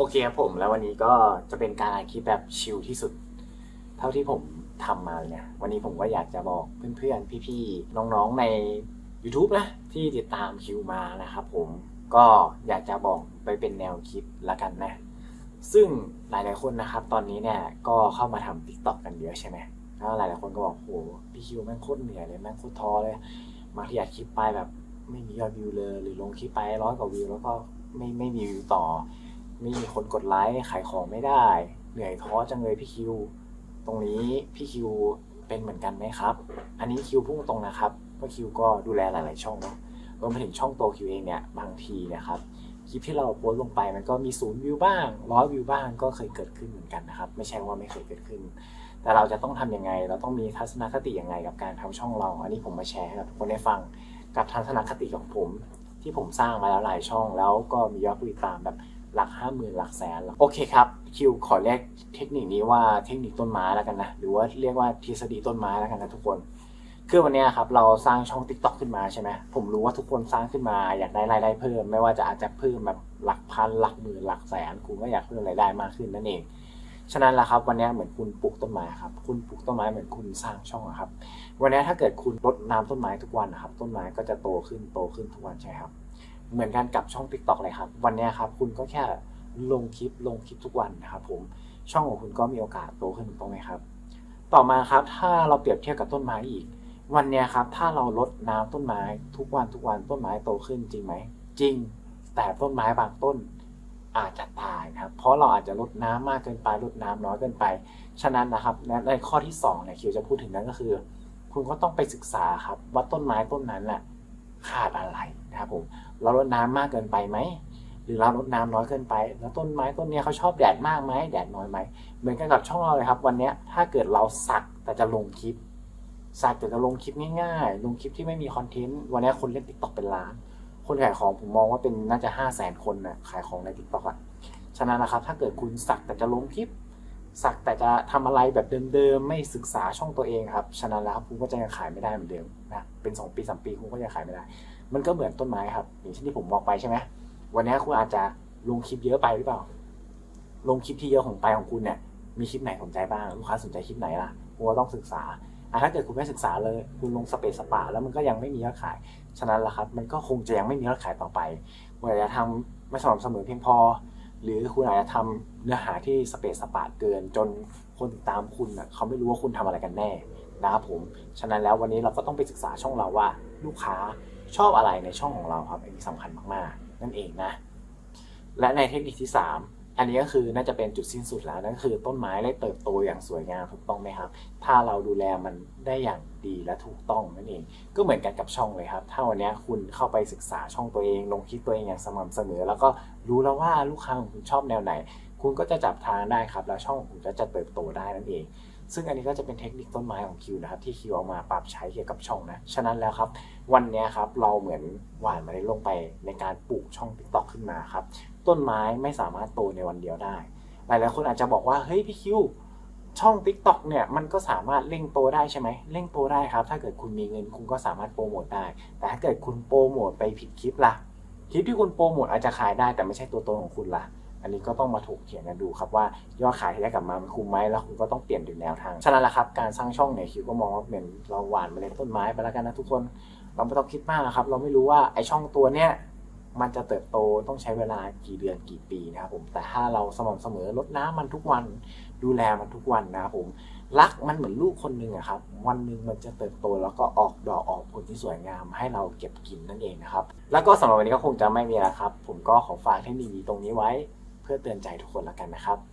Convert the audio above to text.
โอเคครับผมแล้ววันนี้ก็จะเป็นการอัดคลิปแบบชิลที่สุด เท่าที่ผมทำมาเลยเนี่ย วันนี้ผมก็อยากจะบอกเพื่อนๆ พี่ๆ น้องๆใน YouTube นะ ที่ติดตามคิวมานะครับผมก็อยากจะบอกไปเป็นแนวคิดละกันนะ ซึ่งหลายๆคนนะครับ ตอนนี้เนี่ยก็เข้ามาทำ t ิ k t o k กันเยอะใช่ไหมแล้วหลายๆคนก็บอกโหพี่คิวแม่งโคตรเหนื่อยเลยแม่งโคตรท้อเลยบางทีอัดคลิปไปแบบไม่มียอดวิวเลย หรือลงคลิปไปร้อยกว่าวิวแล้วก็ไม่ไม่มีวิวต่อ ม่มีคนกดไลค์ขายของไม่ได้ เหนื่อยท้อจังเลยพี่คิว ตรงนี้พี่คิวเป็นเหมือนกันไหมครับ อันนี้คิวพุ่งตรงนะครับเพราะคิวก็ดูแลหลาย ๆ ช่องเนาะรวมไปถึงช่องโตคิวเองเนี่ยบางทีนะครับคลิปที่เราโพสลงไปมันก็มีศูนย์วิวบ้างร้อยวิวบ้างก็เคยเกิดขึ้นเหมือนกันนะครับ ไม่ใช่ว่าไม่เคยเกิดขึ้น แต่เราจะต้องทำยังไง เราต้องมีทัศนคติยังไงกับการทำช่องเรา อันนี้ผมมาแชร์ให้กับทุกคนได้ฟังกับทัศนคติของผม ที่ผมสร้างมาแล้วหลายช่องแล้วก็มียอดผู้ติดตามแบบ หลักห้าหมื่นหลักแสนโอเคครับคิวขอเรียกเทคนิคนี้ว่าเทคนิคต้นไม้แล้วกันนะหรือว่าเรียกว่าทฤษฎีต้นไม้แล้วกันนะทุกคนคือวันนี้ครับเราสร้างช่อง t ิ k t o k ขึ้นมาใช่ไหมผมรู้ว่าทุกคนสร้างขึ้นมาอยากได้รายได้เพิ่ม ไม่ว่าจะอาจจะเพิ่มแบบหลักพันหลักหมื่นหลักแสนคุณก็อยากเพิ่มรายได้มากขึ้นนั่นเองฉะนั้นแหละครับวันนี้เหมือนคุณปลูกต้นไม้ครับคุณปลูกต้นไม้เหมือนคุณสร้างช่องครับ วันนี้ถ้าเกิดคุณรดน้ำต้นไม้ทุกวันนะครับต้นไม้ก็จะโตขึ้นโตขึ้นทุกวันใช่ครับ เหมือนกันกับช่อง t ิ k t o k เลยครับ วันนี้ครับคุณก็แค่ลงคลิปลงคลิปทุกวันนะครับผมช่องของคุณก็มีโอกาสโตขึ้นถูกต้องไหมครับ ต่อมาครับถ้าเราเปรียบเทียบกับต้นไม้อีก วันนี้ครับถ้าเราลดน้ำต้นไม้ทุกวันทุกวันต้นไม้โตขึ้นจริงไหมจริง แต่ต้นไม้บางต้นอาจจะตายนะครับ เพราะเราอาจจะลดน้ำมากเกินไปลดน้ำน้อยเกินไป ฉะนั้นนะครับในในข้อที่2เนี่ยคิวจะพูดถึงนั้นก็คือ คุณก็ต้องไปศึกษาครับว่าต้นไม้ต้นนั้นแหละ ขาดอะไรนะครับผมเราลดน้ำมากเกินไปไหมหรือเราลดน้ำน้อยเกินไป แล้วต้นไม้ต้นเนี้ยเขาชอบแดดมากไหมแดดน้อยไหมเหมือนกันกับช่องเราเลยครับ วันนี้ถ้าเกิดเราสักแต่จะลงคลิป สักแต่จะลงคลิปง่ายๆ ลงคลิปที่ไม่มีคอนเทนต์วันนี้คนเล่นติ๊กต็อกเป็นล้าน คนขายของผมมองว่าเป็นน่าจะห้าแสนคนนะขายของในติ๊กต็อกอะฉะนั้นนะครับถ้าเกิดคุณสักแต่จะลงคลิป สักแต่จะทำอะไรแบบเดิมๆ ไม่ศึกษาช่องตัวเองครับ ฉะนั้นแล้วคุณก็จะยังขายไม่ได้เหมือนเดิมนะ เป็นสองปีสามปีคุณก็ยังขายไม่ได้ มันก็เหมือนต้นไม้ครับ อย่างเช่นที่ผมบอกไปใช่ไหมวันนี้คุณอาจจะลงคลิปเยอะไปหรือเปล่า ลงคลิปที่เยอะของไปของคุณเนี่ย มีคลิปไหนสนใจบ้าง ลูกค้าสนใจคลิปไหนล่ะ คุณก็ต้องศึกษาอะถ้าเกิดคุณไม่ศึกษาเลย คุณลงสเปซสปา แล้วมันก็ยังไม่มียอดขาย ฉะนั้นละครับ มันก็คงจะยังไม่มียอดขายต่อไปคุณอาจะทำไม่สม่ำเสมอเพียงพอ หรือคุณอาจจะทำเนื้อหาที่สเปซสปาเกิน จนคนติดตามคุณอะเขาไม่รู้ว่าคุณทำอะไรกันแน่นะครับผม ฉะนั้นแล้ววันนี้เราก็ต้องไปศึกษาช่องเราว่า ลูกค้าชอบอะไรในช่องของเราครับอันนี้สำคัญมากๆ นั่นเองนะ และในเทคนิคที่ 3 อันนี้ก็คือน่าจะเป็นจุดสิ้นสุดแล้วนั่นก็คือต้นไม้ได้เติบโตอย่างสวยงามถูกต้องไหมครับ ถ้าเราดูแลมันได้อย่างดีและถูกต้องนั่นเอง ก็เหมือนกันกับช่องเลยครับ ถ้าวันนี้คุณเข้าไปศึกษาช่องตัวเอง ลงคลิปตัวเองอย่างสม่ำเสมอ แล้วก็รู้แล้วว่าลูกค้าของคุณชอบแนวไหน คุณก็จะจับทางได้ครับ แล้วช่องของคุณก็จะเติบโตได้นั่นเอง ซึ่งอันนี้ก็จะเป็นเทคนิคต้นไม้ของคิวนะครับ ที่คิวเอามาปรับใช้เกี่ยวกับช่องนะ ฉะนั้นแล้วครับ วันนี้ครับเราเหมือนหว่านมาได้ลงไปในการปลูกช่อง t ิ k t o k ขึ้นมาครับ ต้นไม้ไม่สามารถโตในวันเดียวได้ หลายๆคนอาจจะบอกว่าเฮ้ยพี่คิวช่อง TikTok เนี่ยมันก็สามารถเร่งโตได้ใช่ไหมเร่งโตได้ครับ ถ้าเกิดคุณมีเงินคุณก็สามารถโปรโมทได้ แต่ถ้าเกิดคุณโปรโมทไปผิดคลิปล่ะ คลิปที่คุณโปรโมทอาจจะขายได้แต่ไม่ใช่ตัวตนของคุณล่ะ อันนี้ก็ต้องมาถกเถียงกันดูครับว่ายอดขายที่ได้กลับมามันคุ้มไหมแล้วคุณก็ต้องเปลี่ยนถึงแนวทาง ฉะนั้นแหละครับการสร้างช่องเนี่ยคิวก็มองว่าเหมือนเราหว่านเมล็ดต้นไม้ไปแล้วกันนะทุกคนเราไม่ต้องคิดมากครับ เราไม่รู้ว่าไอช่องตัวเนี้ยมันจะเติบโตต้องใช้เวลากี่เดือนกี่ปีนะครับผมแต่ถ้าเราสม่ำเสมอลดน้ำมันทุกวันดูแลมันทุกวันนะครับผมรักมันเหมือนลูกคนหนึ่งอะครับ วันหนึ่งมันจะเติบโตแล้วก็ออกดอกออกผลที่สวยงามให้เราเก็บกินนั่นเองนะครับ แล้วก็สำหรับวันนี้ก็คงจะไม่มีแล้วครับ ผมก็ขอฝากเทคนิคตรงนี้ไว้ พื่อเตือนใจทุกคนแล้วกันนะครับ